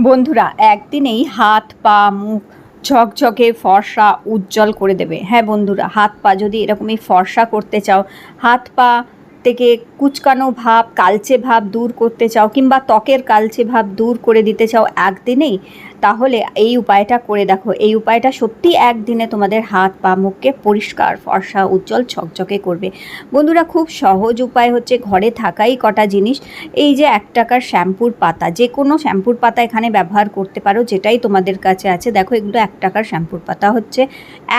বন্ধুরা, একদিনেই হাত, পা, মুখ ঝকঝকে ফর্সা উজ্জ্বল করে দেবে। হ্যাঁ বন্ধুরা, হাত, পা যদি এরকমই ফর্সা করতে চাও, হাত, পা থেকে কুচকানো ভাব, কালচে ভাব দূর করতে চাও কিংবা ত্বকের কালচে ভাব দূর করে দিতে চাও একদিনেই, তাহলে এই উপায়টা করে দেখো। এই উপায়টা সত্যি একদিনে তোমাদের হাত পা মুখকে পরিষ্কার, ফর্সা, উজ্জ্বল, ঝকঝকে করবে। বন্ধুরা, খুব সহজ উপায় হচ্ছে ঘরে থাকাই কটা জিনিস। এই যে এক টাকার শ্যাম্পুর পাতা যে কোনো শ্যাম্পুর পাতা এখানে ব্যবহার করতে পারো, যেটাই তোমাদের কাছে আছে। দেখো, এগুলো এক টাকার শ্যাম্পুর পাতা হচ্ছে।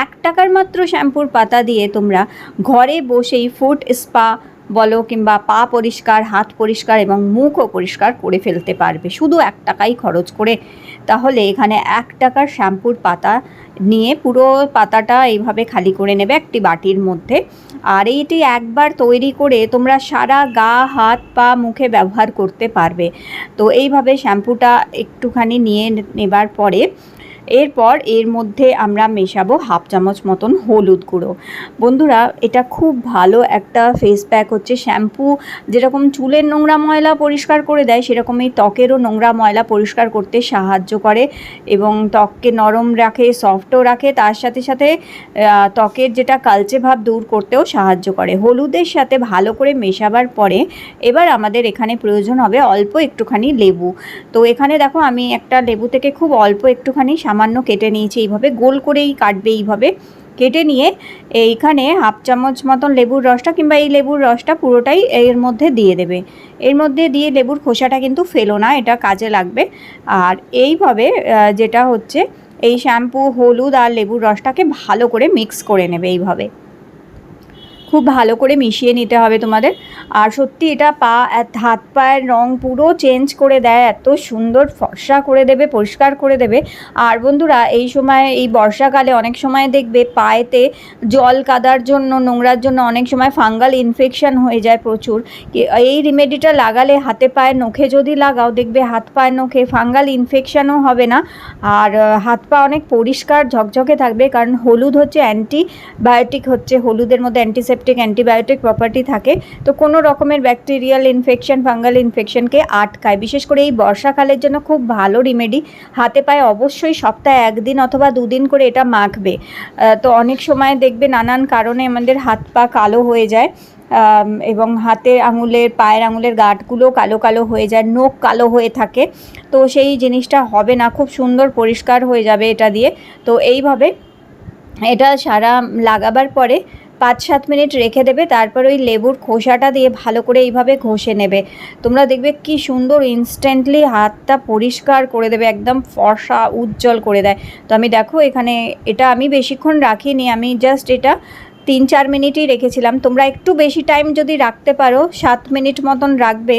এক টাকার মাত্র শ্যাম্পুর পাতা দিয়ে তোমরা ঘরে বসেই ফুট স্পা বলো কিংবা পা পরিষ্কার, হাত পরিষ্কার এবং মুখও পরিষ্কার করে ফেলতে পারবে। শুধু এক টাকাই খরচ করে। তাহলে এখানে এক টাকার শ্যাম্পুর পাতা নিয়ে পুরো পাতাটা এইভাবে খালি করে নেবে একটি বাটির মধ্যে। আর এইটি একবার তৈরি করে তোমরা সারা গা, হাত, পা, মুখে ব্যবহার করতে পারবে। তো এইভাবে শ্যাম্পুটা একটুখানি নিয়ে নেবার পরে এরপর এর মধ্যে আমরা মেশাবো হাফ চামচ মতন হলুদ গুঁড়ো। বন্ধুরা, এটা খুব ভালো একটা ফেস প্যাক হচ্ছে। শ্যাম্পু যেরকম চুলের নোংরা ময়লা পরিষ্কার করে দেয় সেরকমই ত্বকেরও নোংরা ময়লা পরিষ্কার করতে সাহায্য করে এবং ত্বককে নরম রাখে সফটও রাখে। তার সাথে সাথে ত্বকের যেটা কালচে ভাব দূর করতেও সাহায্য করে। হলুদের সাথে ভালো করে মেশাবার পরে এবার আমাদের এখানে প্রয়োজন হবে অল্প একটুখানি লেবু। তো এখানে দেখো, আমি একটা লেবু থেকে খুব অল্প একটুখানি সামান্য কেটে নিয়েছি এইভাবে, গোল করেই কাটবে এইভাবে। কেটে নিয়ে এইখানে হাফ চামচ মতন লেবুর রসটা কিংবা এই লেবুর রসটা পুরোটাই এর মধ্যে দিয়ে দেবে। এর মধ্যে দিয়ে লেবুর খোসাটা কিন্তু ফেলো না, এটা কাজে লাগবে। আর এইভাবে যেটা হচ্ছে এই শ্যাম্পু, হলুদ আর লেবুর রসটাকে ভালো করে মিক্স করে নেবে এইভাবে। খুব ভালো করে মিশিয়ে নিতে হবে তোমাদের। আর সত্যি এটা পা হাত পায়ের রং পুরো চেঞ্জ করে দেয়, এত সুন্দর ফর্সা করে দেবে, পরিষ্কার করে দেবে। আর বন্ধুরা, এই সময়, এই বর্ষাকালে অনেক সময় দেখবে পায়েতে জল কাদার জন্য, নোংরার জন্য অনেক সময় ফাঙ্গাল ইনফেকশান হয়ে যায় প্রচুর। এই রেমেডিটা লাগালে হাতে পায়ের নখে যদি লাগাও, দেখবে হাত পায়ের নখে ফাঙ্গাল ইনফেকশানও হবে না। আর হাত পা অনেক পরিষ্কার, ঝকঝকে থাকবে, কারণ হলুদ হচ্ছে অ্যান্টিবায়োটিক হচ্ছে, হলুদের মধ্যে অ্যান্টিসেপটিক অ্যান্টিবায়োটিক প্রপার্টি থাকে, তো কোনো রকমের ব্যাকটেরিয়াল ইনফেকশন ফাঙ্গাল ইনফেকশনকে আটকায়। বিশেষ করে এই বর্ষাকালের জন্য খুব ভালো রিমেডি হাতে পায়ে অবশ্যই সপ্তাহে একদিন অথবা দুদিন করে এটা মাখবে। তো অনেক সময় দেখবে নানান কারণে আমাদের হাত পা কালো হয়ে যায় এবং হাতের আঙুলের, পায়ের আঙুলের গাঁটগুলো কালো কালো হয়ে যায়, নখ কালো হয়ে থাকে। তো সেই জিনিসটা হবে না, খুব সুন্দর পরিষ্কার হয়ে যাবে এটা দিয়ে। তো এইভাবে এটা সারা লাগাবার পরে পাঁচ সাত মিনিট রেখে দেবে, তারপর ওই লেবুর খোসাটা দিয়ে ভালো করে এইভাবে ঘষে নেবে। তোমরা দেখবে কি সুন্দর ইনস্ট্যান্টলি হাতটা পরিষ্কার করে দেবে, একদম ফর্সা, উজ্জ্বল করে দেয়। তো আমি দেখো এখানে এটা আমি বেশিক্ষণ রাখিনি, আমি জাস্ট এটা তিন চার মিনিটই রেখেছিলাম। তোমরা একটু বেশি টাইম যদি রাখতে পারো, সাত মিনিট মতন রাখবে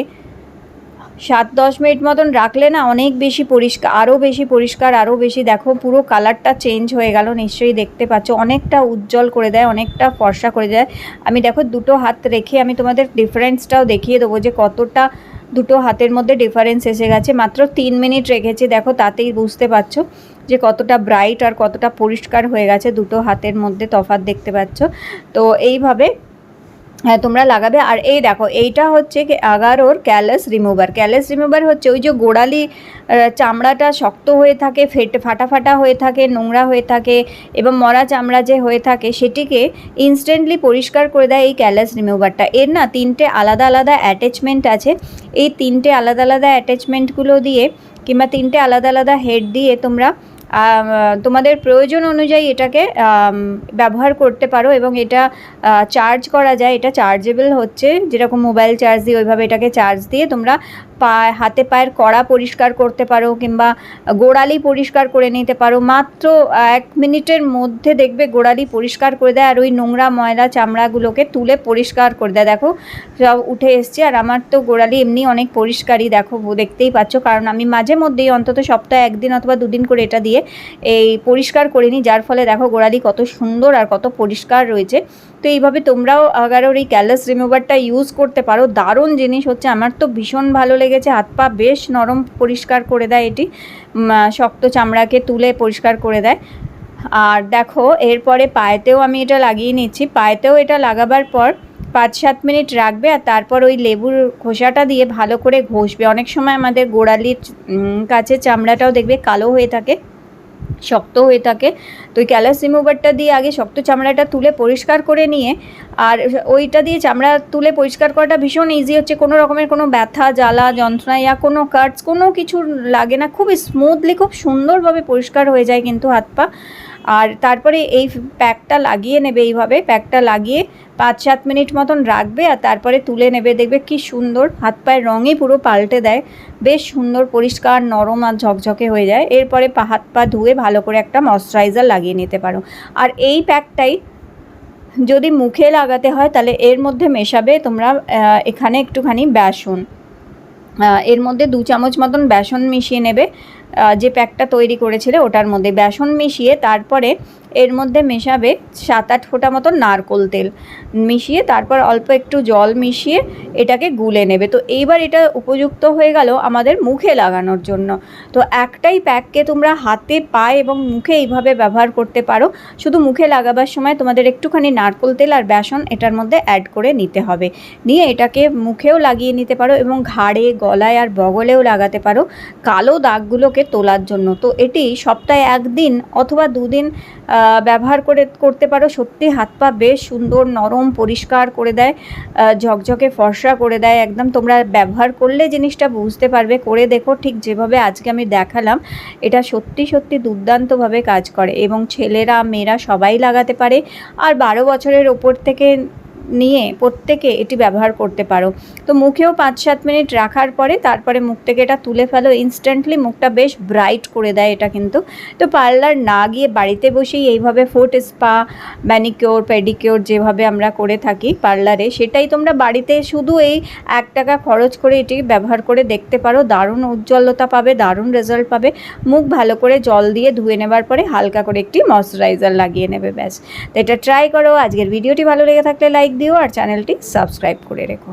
সাত, দশ মিনিট মতন রাখলে না অনেক বেশি পরিষ্কার আরও বেশি পরিষ্কার আরও বেশি, দেখো পুরো কালারটা চেঞ্জ হয়ে গেল, নিশ্চয়ই দেখতে পাচ্ছ, অনেকটা উজ্জ্বল করে দেয়, অনেকটা ফর্সা করে দেয়। আমি দেখো দুটো হাত রেখে আমি তোমাদের ডিফারেন্সটাও দেখিয়ে দেবো যে কতটা দুটো হাতের মধ্যে ডিফারেন্স এসে গেছে। মাত্র তিন মিনিট রেখেছি, দেখো তাতেই বুঝতে পারছ যে কতটা ব্রাইট আর কতটা পরিষ্কার হয়ে গেছে দুটো হাতের মধ্যে তফাৎ দেখতে পাচ্ছ। তো এইভাবে হ্যাঁ তোমরা লাগাবে। আর এই দেখো, এইটা হচ্ছে আগারোর ক্যালাস রিমুভার ক্যালাস রিমুভার হচ্ছে ওই যে গোড়ালি চামড়াটা শক্ত হয়ে থাকে, ফেটে, ফাটা ফাটা হয়ে থাকে, নোংরা হয়ে থাকে এবং মরা চামড়া যে হয়ে থাকে সেটিকে ইনস্ট্যান্টলি পরিষ্কার করে দেয় এই ক্যালাস রিমুভারটা এর না তিনটে আলাদা আলাদা অ্যাটাচমেন্ট আছে। এই তিনটে আলাদা আলাদা অ্যাটাচমেন্টগুলো দিয়ে কিংবা তিনটে আলাদা আলাদা হেড দিয়ে তোমরা তোমাদের প্রয়োজন অনুযায়ী এটাকে ব্যবহার করতে পারো এবং এটা চার্জ করা যায়। এটা চার্জেবল হচ্ছে। যেরকম মোবাইল চার্জ দিয়ে ওইভাবে এটাকে চার্জ দিয়ে তোমরা পা হাতে পায়ের কড়া পরিষ্কার করতে পারো কিংবা গোড়ালি পরিষ্কার করে নিতে পারো। মাত্র এক মিনিটের মধ্যে দেখবে গোড়ালি পরিষ্কার করে দেয় আর ওই নোংরা ময়লা চামড়াগুলোকে তুলে পরিষ্কার করে দেয়। দেখো, সব উঠে এসছে আর আমার তো গোড়ালি এমনি অনেক পরিষ্কারই দেখো দেখতেই পাচ্ছ। কারণ আমি মাঝে মধ্যেই অন্তত সপ্তাহে একদিন অথবা দুদিন করে এটা দিয়ে এই পরিষ্কার করে নিই যার ফলে দেখো গোড়ালি কত সুন্দর আর কত পরিষ্কার রয়েছে। তো এইভাবে তোমরাও আগারোর এই ক্যালাস রিমুভারটা ইউজ করতে পারো। দারুণ জিনিস হচ্ছে, আমার তো ভীষণ ভালো লেগেছে, হাত পা বেশ নরম পরিষ্কার করে দেয় এটি শক্ত চামড়াকে তুলে পরিষ্কার করে দেয়। আর দেখো, এরপরে পায়েতেও আমি এটা লাগিয়ে নিচ্ছি। পায়েতেও এটা লাগাবার পর পাঁচ সাত মিনিট রাখবে আর তারপর ওই লেবুর খোসাটা দিয়ে ভালো করে ঘষবে। অনেক সময় আমাদের গোড়ালির কাছে চামড়াটাও দেখবে কালো হয়ে থাকে। শক্ত হয়ে থাকে। তো ওই ক্যালাস রিমুভারটা দিয়ে আগে শক্ত চামড়াটা তুলে পরিষ্কার করে নিয়ে, আর ওইটা দিয়ে চামড়া তুলে পরিষ্কার করাটা ভীষণ ইজি হচ্ছে। কোনো রকমের কোনো ব্যথা, জ্বালা, যন্ত্রণা ইয়া, কোনো কাটস কোনো কিছু লাগে না। খুব স্মুথলি খুব সুন্দরভাবে পরিষ্কার হয়ে যায় কিন্তু হাত পা। আর তারপরে এই প্যাকটা লাগিয়ে নেবে এইভাবে, প্যাকটা লাগিয়ে পাঁচ সাত মিনিট মতন রাখবে আর তারপরে তুলে নেবে, দেখবে কি সুন্দর হাত পায়ের রঙই পুরো পাল্টে দেয়। বেশ সুন্দর, পরিষ্কার, নরম আর ঝকঝকে হয়ে যায়। এরপরে হাত পা ধুয়ে ভালো করে একটা ময়শ্চারাইজার লাগিয়ে নিতে পারো। আর এই প্যাকটাই যদি মুখে লাগাতে হয় তাহলে এর মধ্যে মেশাবে তোমরা এখানে একটুখানি বেসন। এর মধ্যে দু চামচ মতন বেসন মিশিয়ে নেবে। যে প্যাকটা তৈরি করেছিলে ওটার মধ্যে বেসন মিশিয়ে তারপরে এর মধ্যে মেশাবে সাত আট ফোঁটা মতো নারকোল তেল। মিশিয়ে তারপর অল্প একটু জল মিশিয়ে এটাকে গুলে নেবে। তো এইবার এটা উপযুক্ত হয়ে গেল আমাদের মুখে লাগানোর জন্য। তো একটাই প্যাককে তোমরা হাতে, পায়ে এবং মুখে এইভাবে ব্যবহার করতে পারো। শুধু মুখে লাগাবার সময় তোমাদের একটুখানি নারকোল তেল আর বেসন এটার মধ্যে অ্যাড করে নিতে হবে। নিয়ে এটাকে মুখেও লাগিয়ে নিতে পারো এবং ঘাড়ে, গলায় আর বগলেও লাগাতে পারো কালো দাগগুলোকে তোলার জন্য। তো এটি সপ্তাহে একদিন অথবা দুদিন ব্যবহার করে, করতে পারো। সত্যি হাত পা বেশ সুন্দর, নরম, পরিষ্কার করে দেয় ঝকঝকে ফর্সা করে দেয়। একদম তোমরা ব্যবহার করলে জিনিসটা বুঝতে পারবে। করে দেখো ঠিক যেভাবে আজকে আমি দেখালাম। এটা সত্যি সত্যি দুর্দান্তভাবে কাজ করে এবং ছেলেরা, মেয়েরা সবাই লাগাতে পারে। আর বারো বছরের ওপর থেকে নিয়ে প্রত্যেকে এটি ব্যবহার করতে পারো। তো মুখেও পাঁচ সাত মিনিট রাখার পরে তারপরে মুখ থেকে এটা তুলে ফেলো ইনস্ট্যান্টলি মুখটা বেশ ব্রাইট করে দেয় এটা কিন্তু। তো পার্লার না গিয়ে বাড়িতে বসেই এইভাবে ফুট স্পা ম্যানিকিওর পেডিকিওর যেভাবে আমরা করে থাকি পার্লারে, সেটাই তোমরা বাড়িতে শুধু এই এক টাকা খরচ করে এটি ব্যবহার করে দেখতে পারো। দারুণ উজ্জ্বলতা পাবে, দারুণ রেজাল্ট পাবে। মুখ ভালো করে জল দিয়ে ধুয়ে নেবার পরে হালকা করে একটি ময়শ্চারাইজার লাগিয়ে নেবে, ব্যাস। তো এটা ট্রাই করো। আজকের ভিডিওটি ভালো লেগে থাকলে লাইক দিও আর চ্যানেলটি সাবস্ক্রাইব করে রেখো।